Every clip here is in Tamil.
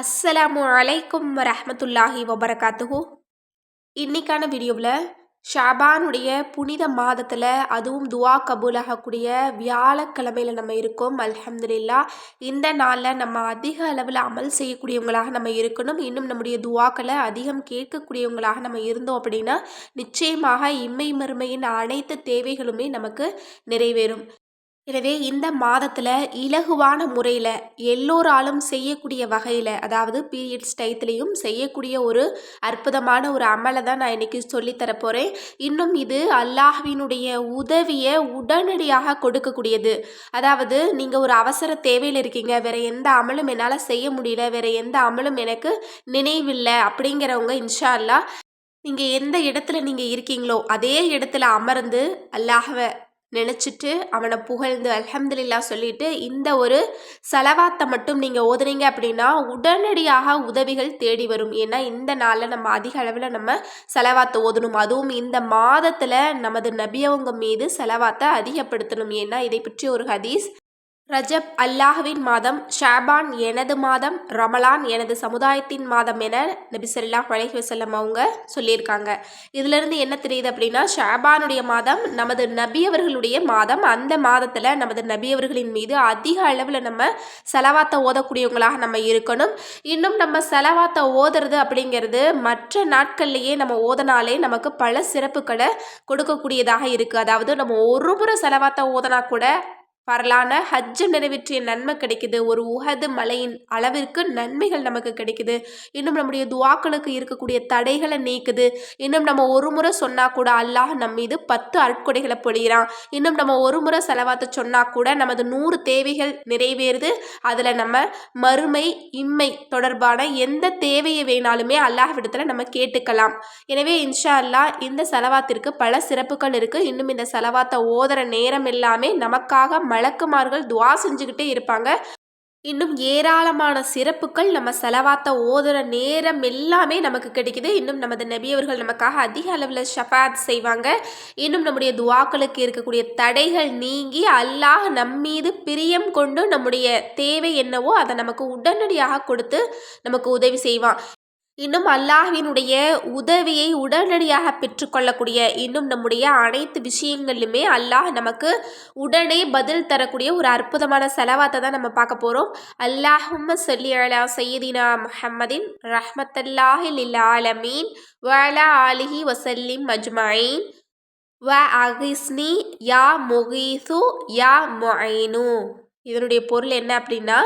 அஸ்ஸலாமு அலைக்கும் வரஹமத்துல்லாஹி வபரகாத்துஹு இன்னைக்கான வீடியோவில் ஷாபானுடைய புனித மாதத்தில் அதுவும் துவா கபூலாகக்கூடிய வியாழக்கிழமையில் நம்ம இருக்கோம். அல்ஹம்துலில்லா இந்த நாளில் நம்ம அதிக அளவில் அமல் செய்யக்கூடியவங்களாக நம்ம இருக்கணும். இன்னும் நம்முடைய துவாக்களை அதிகம் கேட்கக்கூடியவங்களாக நம்ம இருந்தோம் அப்படின்னா நிச்சயமாக இம்மை மறுமையின் அனைத்து தேவைகளுமே நமக்கு நிறைவேறும். எனவே இந்த மாதத்தில் இலகுவான முறையில் எல்லோராலும் செய்யக்கூடிய வகையில் அதாவது பீரியட்ஸ் டயத்துலேயும் செய்யக்கூடிய ஒரு அற்புதமான ஒரு அமலை தான் நான் இன்றைக்கி சொல்லித்தரப்போகிறேன் இன்னும் இது அல்லாஹ்வினுடைய உதவியை உடனடியாக கொடுக்கக்கூடியது. அதாவது நீங்கள் ஒரு அவசர தேவையில் இருக்கீங்க வேறு எந்த அமலும் என்னால் செய்ய முடியல வேறு எந்த அமலும் எனக்கு நினைவில்லை அப்படிங்கிறவங்க இன்ஷா அல்லா நீங்கள் எந்த இடத்துல நீங்கள் இருக்கீங்களோ அதே இடத்துல அமர்ந்து அல்லாஹவை நினச்சிட்டு அவனை புகழ்ந்து அலமதுல்லா சொல்லிட்டு இந்த ஒரு செலவாத்தை மட்டும் நீங்கள் ஓதுனீங்க அப்படின்னா உடனடியாக உதவிகள் தேடி வரும். ஏன்னா இந்த நாளில் நம்ம அதிக அளவில் நம்ம செலவாத்தை ஓதணும். அதுவும் இந்த மாதத்தில் நமது நபியவங்க மீது செலவாத்தை அதிகப்படுத்தணும். ஏன்னா இதை பற்றி ஒரு ஹதீஸ் ரஜப் அல்லாஹுவின் மாதம் ஷாபான் எனது மாதம் ரமலான் எனது சமுதாயத்தின் மாதம் என நபிசல்லா சொல்லா வசல்லம் அவங்க சொல்லியிருக்காங்க. இதிலிருந்து என்ன தெரியுது அப்படின்னா ஷாபானுடைய மாதம் நமது நபியவர்களுடைய மாதம். அந்த மாதத்தில் நமது நபியவர்களின் மீது அதிக அளவில் நம்ம செலவாத்தை ஓதக்கூடியவங்களாக நம்ம இருக்கணும். இன்னும் நம்ம செலவாத்தை ஓதுறது அப்படிங்கிறது மற்ற நாட்கள்லேயே நம்ம ஓதனாலே நமக்கு பல சிறப்புகளை கொடுக்கக்கூடியதாக இருக்குது அதாவது நம்ம ஒரு முறை செலவாத்தை ஓதனா கூட வரலான ஹஜ்ஜு நிறைவேற்றிய நன்மை கிடைக்குது. ஒரு உகது மலையின் அளவிற்கு நன்மைகள் நமக்கு கிடைக்குது. இன்னும் நம்முடைய துவாக்களுக்கு இருக்கக்கூடிய தடைகளை நீக்குது. இன்னும் நம்ம ஒரு முறை சொன்னால் கூட அல்லாஹ் நம் மீது பத்து அற்கொடைகளை பொழிகிறான். இன்னும் நம்ம ஒரு முறை செலவாத்த சொன்னால் கூட நமது நூறு தேவைகள் நிறைவேறுது. அதில் நம்ம மறுமை இம்மை தொடர்பான எந்த தேவையை வேணாலுமே அல்லாஹ் விடத்தில் நம்ம கேட்டுக்கலாம். எனவே இன்ஷா அல்லாஹ் இந்த செலவாத்திற்கு பல சிறப்புகள் இருக்குது இன்னும் இந்த செலவாத்தை ஓதுற நேரம் எல்லாமே நமக்காக மலக்குமார்கள் துவா செஞ்சுக்கிட்டே இருப்பாங்க. இன்னும் ஏராளமான சிறப்புகள் நம்ம செலவாத்த ஓதுற நேரம் எல்லாமே நமக்கு கிடைக்குது. இன்னும் நமது நபியவர்கள் நமக்காக அதிக அளவில் ஷஃபாத் செய்வாங்க. இன்னும் நம்முடைய துவாக்களுக்கு இருக்கக்கூடிய தடைகள் நீங்கி அல்லாஹ் நம்மீது பிரியம் கொண்டு நம்முடைய தேவை என்னவோ அதை நமக்கு உடனடியாக கொடுத்து நமக்கு உதவி செய்வான். இன்னும் அல்லாஹினுடைய உதவியை உடனடியாக பெற்றுக்கொள்ளக்கூடிய இன்னும் நம்முடைய அனைத்து விஷயங்களிலுமே அல்லாஹ் நமக்கு உடனே பதில் தரக்கூடிய ஒரு அற்புதமான செலவாத்தை தான் நம்ம பார்க்க போகிறோம் அல்லாஹும் சொல்லி அலா சையதினா முஹம்மதின் ரஹமத்தல்லாஹில் ஆலமீன். வலா ஆலிஹி வசல்லிம் மஜ்மாயின் வ அகிஸ்னி யா முகீசு யா மொயினு இதனுடைய பொருள் என்ன அப்படின்னா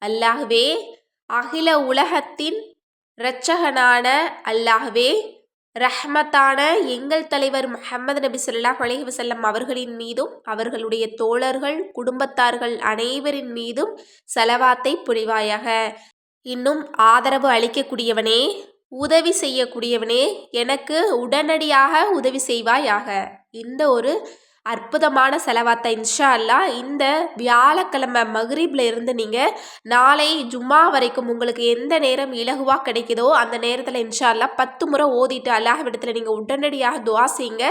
அல்லாஹ்வே அகில உலகத்தின் இரட்சகனான அல்லாஹ்வே ரஹ்மத்தான எங்கள் தலைவர் முஹம்மது நபி சொல்லாஹ் அலஹி வசல்லம் அவர்களின் மீதும் அவர்களுடைய தோழர்கள் குடும்பத்தார்கள் அனைவரின் மீதும் செலவாத்தை புரிவாயாக. இன்னும் ஆதரவு அளிக்கக்கூடியவனே உதவி செய்யக்கூடியவனே எனக்கு உடனடியாக உதவி செய்வாயாக. இந்த ஒரு அற்புதமான செலவாத்த. இன்ஷா அல்லா இந்த வியாழக்கிழமை மகரீபில் இருந்து நீங்கள் நாளை ஜும்மா வரைக்கும் உங்களுக்கு எந்த நேரம் இலகுவாக கிடைக்குதோ அந்த நேரத்தில் இன்ஷா அல்லா பத்து முறை ஓதிட்டு அல்லாஹ் விடத்தில் நீங்கள் உடனடியாக துவா செய்யுங்க.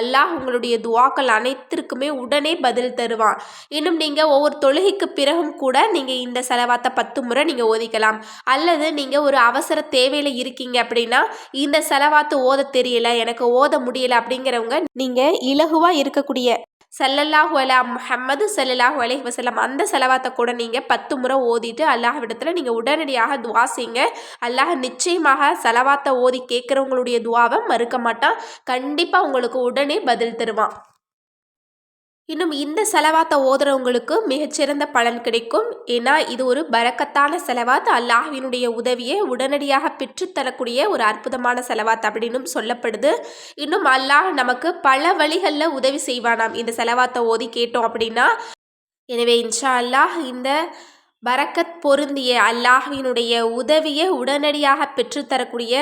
அல்லாஹ் உங்களுடைய துவாக்கள் அனைத்திற்குமே உடனே பதில் தருவான். இன்னும் நீங்கள் ஒவ்வொரு தொழுகைக்கு பிறகும் கூட நீங்கள் இந்த செலவாத்த பத்து முறை நீங்கள் ஓதிக்கலாம். அல்லது நீங்கள் ஒரு அவசர தேவையில் இருக்கீங்க அப்படின்னா இந்த செலவாத்து ஓத தெரியல எனக்கு ஓத முடியல அப்படிங்கிறவங்க நீங்கள் இலகுவாக இருக்கக்கூடிய சல்லல்லாஹு அலா முஹம்மது சல்லல்லாஹு அலைஹி வசலம் அந்த செலவாத்தை கூட நீங்கள் பத்து முறை ஓதிட்டு அல்லாஹ்விடத்தில் நீங்கள் உடனடியாக துவா செய்யுங்க அல்லாஹ் நிச்சயமாக செலவாத்தை ஓதி கேட்குறவங்களுடைய துவாவை மறுக்க மாட்டான். கண்டிப்பாக உங்களுக்கு உடனே பதில் தருவான். இன்னும் இந்த செலவாத்தை ஓதுறவங்களுக்கு மிகச்சிறந்த பலன் கிடைக்கும். ஏன்னா இது ஒரு பறக்கத்தான செலவாத் அல்லாஹ்வினுடைய உதவியை உடனடியாக பெற்றுத்தரக்கூடிய ஒரு அற்புதமான செலவாத் அப்படின்னு சொல்லப்படுது. இன்னும் அல்லாஹ் நமக்கு பல வழிகளில் உதவி செய்வானாம். இந்த செலவாத்தை ஓதி கேட்டோம் அப்படின்னா. எனவே இன்ஷா அல்லாஹ் இந்த பரக்கத் பொருந்திய அல்லாஹினுடைய உதவியை உடனடியாக பெற்றுத்தரக்கூடிய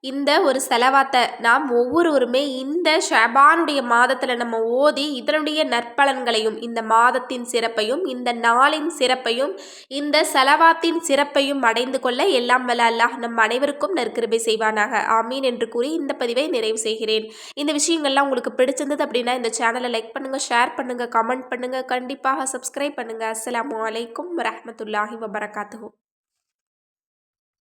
இந்த ஒரு செலவாத்தை நாம் ஒவ்வொருவருமே இந்த ஷபானுடைய மாதத்தில் நம்ம ஓதி இதனுடைய நற்பலன்களையும் இந்த மாதத்தின் சிறப்பையும் இந்த நாளின் சிறப்பையும் இந்த செலவாத்தின் சிறப்பையும் அடைந்து கொள்ள எல்லாம் வல்ல அல்லாஹ் நம் அனைவருக்கும் நற்கிருபை செய்வானாக. ஆமீன் என்று கூறி இந்த பதிவை நிறைவு செய்கிறேன். இந்த விஷயங்கள்லாம் உங்களுக்கு பிடிச்சிருந்தது அப்படின்னா இந்த சேனலை லைக் பண்ணுங்கள் ஷேர் பண்ணுங்கள் கமெண்ட் பண்ணுங்கள் கண்டிப்பாக சப்ஸ்கிரைப் பண்ணுங்கள் அஸ்லாம் வலைக்கம் रहमतुल्लाहि व